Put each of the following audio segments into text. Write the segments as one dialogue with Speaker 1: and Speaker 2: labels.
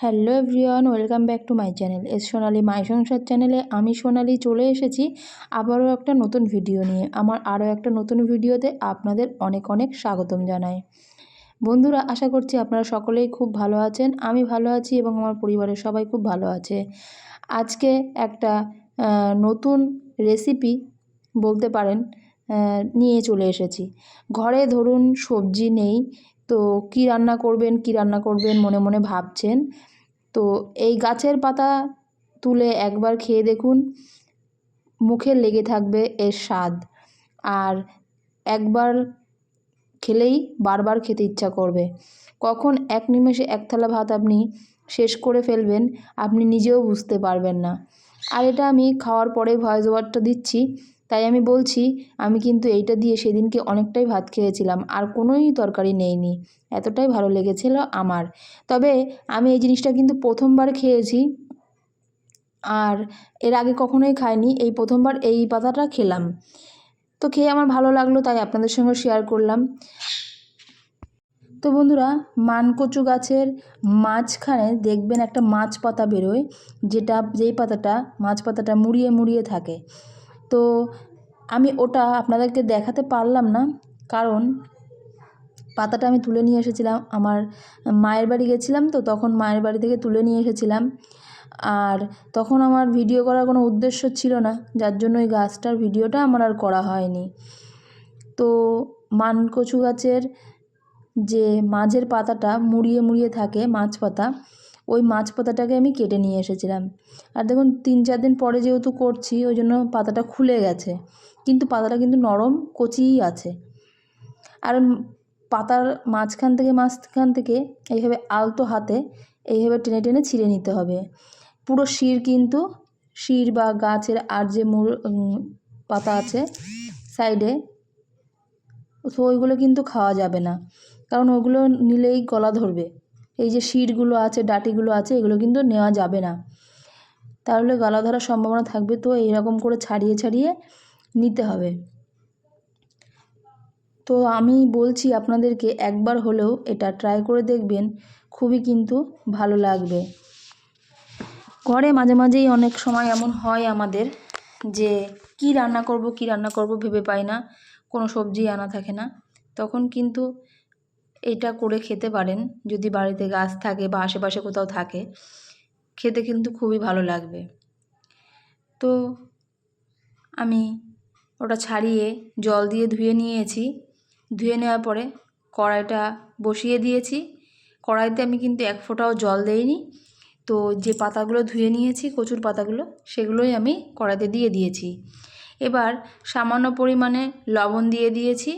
Speaker 1: Hello everyone, welcome back to my channel. S Sonali my Sansar চ্যানেলে আমি সোনালি চলে এসেছি আবারও একটা নতুন ভিডিও নিয়ে। আমার আরও একটা নতুন ভিডিওতে আপনাদের অনেক অনেক স্বাগতম জানাই। বন্ধুরা, আশা করছি আপনারা সকলেই খুব ভালো আছেন, আমি ভালো আছি এবং আমার পরিবারের সবাই খুব ভালো আছে। আজকে একটা নতুন রেসিপি বলতে পারেন নিয়ে চলে এসেছি। ঘরে ধরুন সবজি নেই তো কি রান্না করবেন, কি রান্না করবেন মনে মনে ভাবছেন। তো এই গাছের পাতা তুলে একবার খেয়ে দেখুন, মুখে লেগে থাকবে এর স্বাদ। আর একবার খেলেই বারবার খেতে ইচ্ছা করবে। কখন এক নিমেষে এক থালা ভাত আপনি শেষ করে ফেলবেন, আপনি নিজেও বুঝতে পারবেন না। আর এটা আমি খাওয়ার পরে ভয়েস ওভারটা দিচ্ছি। তাই আমি বলছি, আমি কিন্তু এইটা দিয়ে সেদিনকে অনেকটাই ভাত খেয়েছিলাম, আর কোনোই তরকারি নেইনি। এতটাই ভালো লেগেছিল আমার। তবে আমি এই জিনিসটা কিন্তু প্রথমবার খেয়েছি, আর এর আগে কখনোই খাইনি, এই প্রথমবার এই পাতাটা খেলাম। তো খেয়ে আমার ভালো লাগল, তাই আপনাদের সঙ্গে শেয়ার করলাম। তো বন্ধুরা, মানকচু গাছের মাঝখানে দেখবেন একটা মাছ পাতা বেরোয়, যেটা, যেই পাতাটা, মাছ পাতাটা মুড়িয়ে মুড়িয়ে থাকে। তো আমি ওটা আপনাদেরকে দেখাতে পারলাম না, কারণ পাতাটা আমি তুলে নিয়ে এসেছিলাম। আমার মায়ের বাড়ি গেছিলাম তো, তখন মায়ের বাড়ি থেকে তুলে নিয়ে এসেছিলাম। আর তখন আমার ভিডিও করার কোনো উদ্দেশ্য ছিল না, যার জন্য ওই গাছটার ভিডিওটা আমার আর করা হয়নি। তো মানকচু গাছের যে মাঝের পাতাটা মুড়িয়ে মুড়িয়ে থাকে, মাছ পাতা ওই মাছ পাতাটাকে আমি কেটে নিয়ে এসেছিলাম। আর দেখুন, তিন চার দিন পরে যেহেতু করছি, ওই জন্য পাতাটা খুলে গেছে। কিন্তু পাতাটা কিন্তু নরম, কচিই আছে। আর পাতার মাঝখান থেকে মাঝখান থেকে এইভাবে আলতো হাতে এইভাবে টেনে টেনে ছিঁড়ে নিতে হবে। পুরো শির কিন্তু, শির বা গাছের আর যে মূল পাতা আছে সাইডে, তো ওইগুলো কিন্তু খাওয়া যাবে না। কারণ ওগুলো নিলেই গলা ধরবে। এই যে শিরগুলো আছে, ডাটিগুলো আছে, এগুলো কিন্তু নেওয়া যাবে না। তাহলে গলা ধরার সম্ভাবনা থাকবে তো এইরকম করে ছাড়িয়ে ছাড়িয়ে নিতে হবে। তো আমি বলছি আপনাদেরকে একবার হলেও এটা ট্রাই করে দেখবেন, খুবই কিন্তু ভালো লাগবে। ঘরে মাঝে মাঝেই অনেক সময় এমন হয় আমাদের যে, কি রান্না করব, কি রান্না করব ভেবে পাই না, কোনো সবজি আনা থাকে না। তখন কিন্তু এটা করে খেতে পারেন। যদি বাড়িতে গাছ থাকে বা আশেপাশে কোথাও থাকে, খেতে কিন্তু খুবই ভালো লাগবে। তো আমি ওটা ছাড়িয়ে জল দিয়ে ধুয়ে নিয়েছি। ধুয়ে নেওয়ার পরে কড়াইটা বসিয়ে দিয়েছি। কড়াইতে আমি কিন্তু এক ফোঁটাও জল দেইনি। তো যে পাতাগুলো ধুয়ে নিয়েছি, কচুর পাতাগুলো, সেগুলোই আমি কড়াইতে দিয়ে দিয়েছি। এবার সামান্য পরিমাণে লবণ দিয়ে দিয়েছি।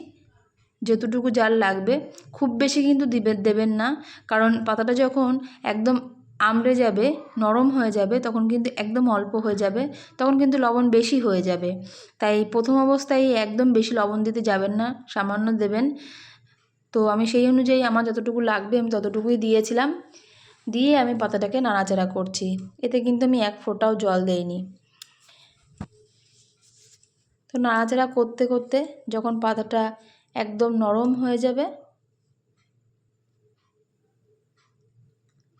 Speaker 1: যতটুকু জাল লাগবে, খুব বেশি কিন্তু দিবে, দেবেন না। কারণ পাতাটা যখন একদম আমড়ে যাবে, নরম হয়ে যাবে, তখন কিন্তু একদম অল্প হয়ে যাবে, তখন কিন্তু লবণ বেশি হয়ে যাবে। তাই প্রথম অবস্থায় একদম বেশি লবণ দিতে যাবেন না, সামান্য দেবেন। তো আমি সেই অনুযায়ী আমার যতটুকু লাগবে আমি ততটুকুই দিয়েছিলাম। দিয়ে আমি পাতাটাকে নাড়াচাড়া করছি। এতে কিন্তু আমি এক ফোঁটাও জল দেইনি। তো নাড়াচাড়া করতে করতে যখন পাতাটা একদম নরম হয়ে যাবে।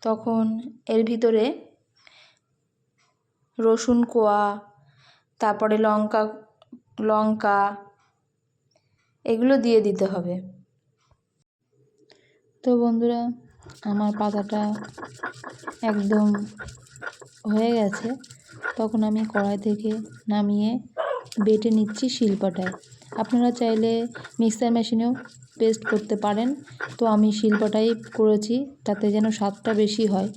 Speaker 1: তখন এর ভিতরে রসুন কোয়া, তারপরে লঙ্কা লঙ্কা, এগুলো দিয়ে দিতে হবে। তো বন্ধুরা, আমার পাতাটা একদম হয়ে গেছে। তখন আমি কড়াই থেকে নামিয়ে বেটে নিচ্ছি শিলপাটায়। আপনারা চাইলে মিক্সার মেশিনেও পেস্ট করতে পারেন। তো আমি শিলপাটাই করেছি, তাতে যেন স্বাদটা বেশি হয়।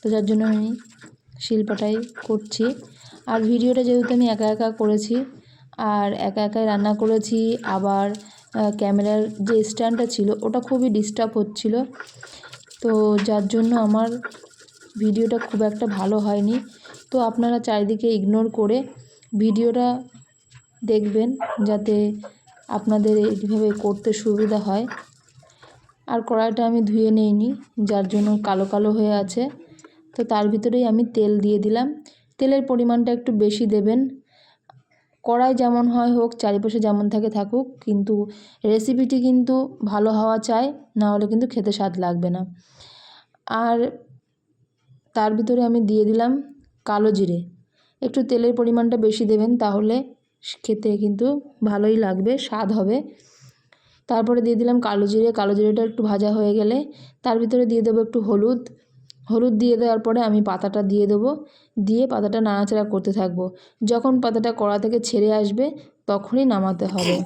Speaker 1: তো যার জন্য আমি শিলপাটাই করছি। আর ভিডিওটা যেহেতু আমি একা একা করেছি, আর একা একাই রান্না করেছি, আবার ক্যামেরার যে স্ট্যান্ডটা ছিল, ওটা খুবই ডিস্টার্ব হচ্ছিল। তো যার জন্য আমার ভিডিওটা খুব একটা ভালো হয়নি। তো আপনারা চারিদিকে ইগনোর করে ভিডিওটা দেখবেন যাতে আপনাদের এইভাবে করতে সুবিধা হয়। আর কড়াইটা আমি ধুয়ে নিইনি, যার জন্য কালো কালো হয়ে আছে। তো তার ভিতরেই আমি তেল দিয়ে দিলাম। তেলের পরিমাণটা একটু বেশি দেবেন। কড়াই যেমন হয় হোক, চারিপাশে যেমন থাকে থাকুক, কিন্তু রেসিপিটি কিন্তু ভালো হওয়া চাই, না হলে কিন্তু খেতে স্বাদ লাগবে না। আর তার ভিতরে আমি দিয়ে দিলাম কালো জিরে। একটু তেলের পরিমাণটা বেশি দেবেন, তাহলে খেতে কিন্তু ভালোই লাগবে, স্বাদ হবে। তারপরে দিয়ে দিলাম কালো জিরে, কালো জিরেটা একটু ভাজা হয়ে গেলে তার ভিতরে দিয়ে দেবো একটু হলুদ। হলুদ দিয়ে দেওয়ার পরে আমি পাতাটা দিয়ে দেবো, দিয়ে পাতাটা নাড়াচাড়া করতে থাকব। যখন পাতাটা কড়া থেকে ছেড়ে আসবে তখনই নামাতে হবে।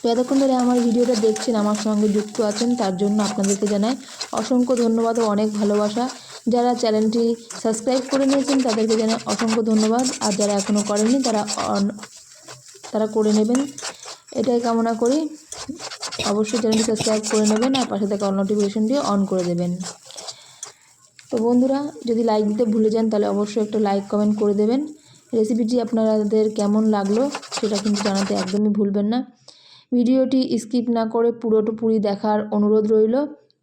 Speaker 1: তো এতক্ষণ ধরে আমার ভিডিওটা দেখছেন, আমার সঙ্গে যুক্ত আছেন, তার জন্য আপনাদেরকে জানাই অসংখ্য ধন্যবাদ ও অনেক ভালোবাসা। যারা চ্যানেলটি সাবস্ক্রাইব করে নিয়েছেন, তাদেরকে জানাই অসংখ্য ধন্যবাদ। আর যারা এখনও করেননি, তারা তারা করে নেবেন। এটাই কামনা করি। অবশ্যই চ্যানেলটি সাবস্ক্রাইব করে নেবেন আর পাশে থাকা অল নোটিফিকেশনটি অন করে দেবেন। তো বন্ধুরা, যদি লাইক দিতে ভুলে যান, তাহলে অবশ্যই একটা লাইক কমেন্ট করে দেবেন। রেসিপিটি আপনাদের কেমন লাগল, সেটা কিন্তু জানাতে একদমই ভুলবেন না। ভিডিওটি স্কিপ না করে পুরোটা পুরি দেখার অনুরোধ রইল।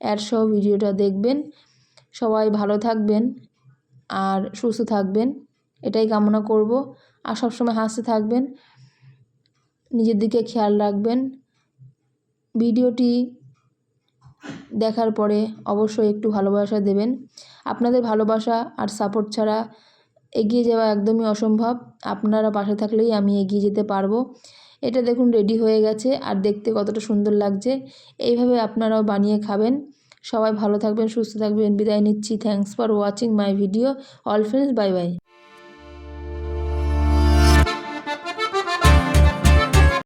Speaker 1: অ্যাড সহ ভিডিওটা দেখবেন। সবাই ভালো থাকবেন আর সুস্থ থাকবেন। এটাই কামনা করব। আর সবসময় হাসতে থাকবেন। নিজের দিকে খেয়াল রাখবেন। ভিডিওটি দেখার পরে অবশ্যই একটু ভালোবাসা দেবেন। আপনাদের ভালোবাসা আর সাপোর্ট ছাড়া এগিয়ে যাওয়া একদমই অসম্ভব। আপনারা পাশে থাকলেই আমি এগিয়ে যেতে পারব। এটা দেখুন রেডি হয়ে গেছে। আর দেখতে কতটা সুন্দর লাগছে। এইভাবে আপনারাও বানিয়ে খাবেন। সবাই ভালো থাকবেন, সুস্থ থাকবেন। বিদায় নিচ্ছি। Thanks for watching my video all friends bye bye